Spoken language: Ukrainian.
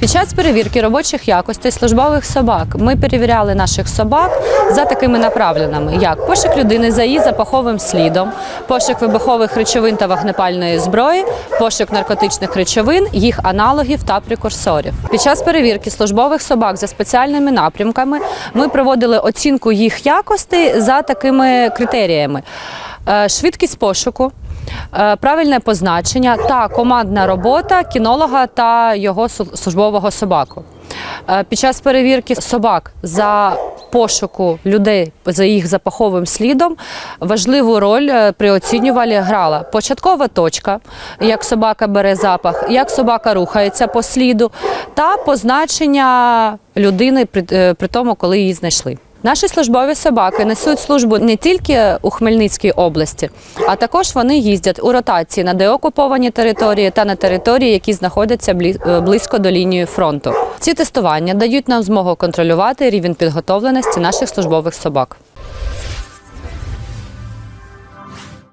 Під час перевірки робочих якостей службових собак ми перевіряли наших собак за такими направленнями, як пошук людини за її запаховим слідом, пошук вибухових речовин та вогнепальної зброї, пошук наркотичних речовин, їх аналогів та прекурсорів. Під час перевірки службових собак за спеціальними напрямками ми проводили оцінку їх якостей за такими критеріями: Е, швидкість пошуку. Е, Правильне позначення та командна робота кінолога та його службового собаку. Е, Під час перевірки собак за пошуку людей за їх запаховим слідом важливу роль е, при оцінювалі грала початкова точка, як собака бере запах, як собака рухається по сліду, та позначення людини при, при тому, коли її знайшли. Наші службові собаки несуть службу не тільки у Хмельницькій області, а також вони їздять у ротації на деокуповані території та на території, які знаходяться е, близько до лінії фронту. Ці тестування дають нам змогу контролювати рівень підготовленості наших службових собак.